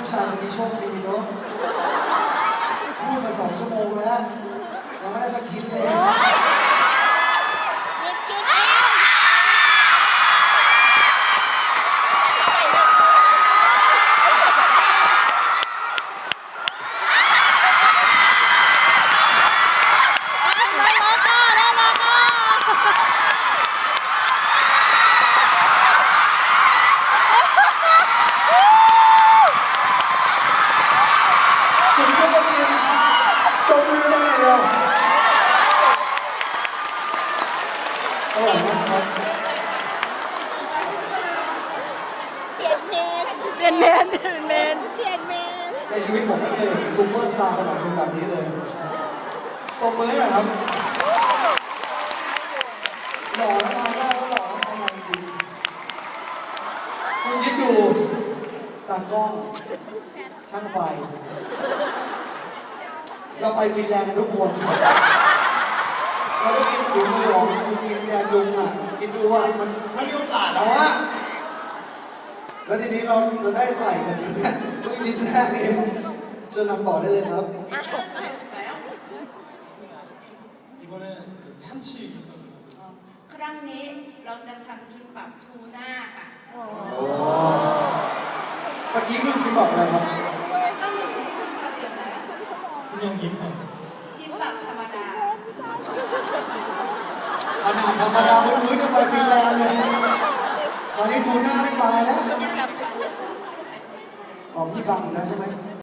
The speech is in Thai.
ผู้ชายคนนี้โชคดีเนาะพูดมาสองชั่วโมงแล้วยังไม่ได้สักชิ้นเลย จบมือได้เลยปลี่ยนเมนเปลี่ยนเมนเปลี่ยนเมนในชีวิตผมไม่เคยซุปเปอร์สตาร์ขนาดคนแบบนี้เลยตบมือหน่อยครับ หล่อแล้วมาได้ก็หล่อแล้วาำงานจริงคุณยิดดูตากล้อง ช่างไฟ เราไปฟินแลนด์กันทุกคน เราได้กินฝีมือของคุณกิมแจจุงอ่ะ คิดดูว่ามันมันมีโอกาสแล้วอะแล้วทีนี้เราจะได้ใส่กันเพิ่งชิ้นแรกเองเชิญนำต่อได้เลยครับ 이번에 그 참치 ครั้งนี้เราจะทำคิมบับทูน่าค่ะ โอ้เมื่อกี้คือคุณบอกอะไรครับ ยังยิ้มครัยิ้มแบบธรรมดาขนาดธรรมดาพื้นๆยังไปฟินแลนด์เลยตอนนี้ทูน่าได้ตายแล้วออกยี่บังอีกแล้วใช่ไหม